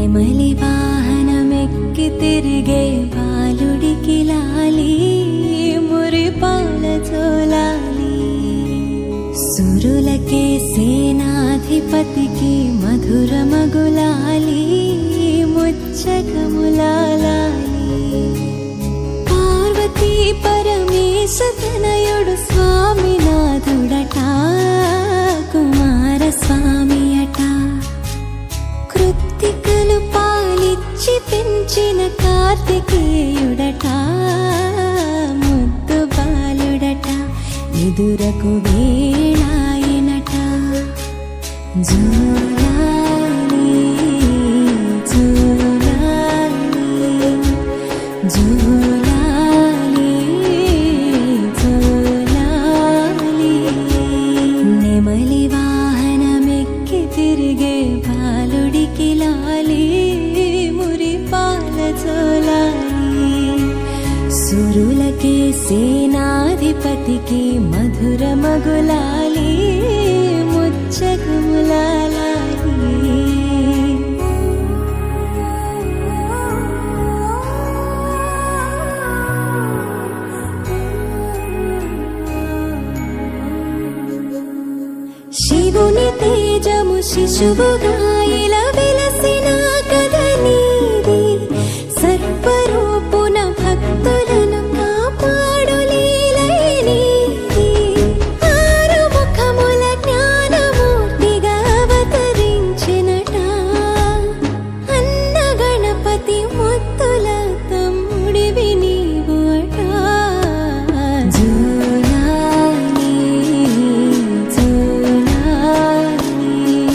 నెమలి వాహనమెక్కి తిరిగే బాలుడికి లాలి మురి పాల చోలాలి సురులకే సేనాధిపతికి మధుర మగులాలి ముచ్చకములా పాలిచ్చి పెంచిన కార్తికేయుడట ముద్దు బాలుడట ఎదురకు వేళాయనట జో के सेनाधिपति के मधुर मगुलाले मुच्चक मुलालाली শিবনীতে যম শিশু গাইলা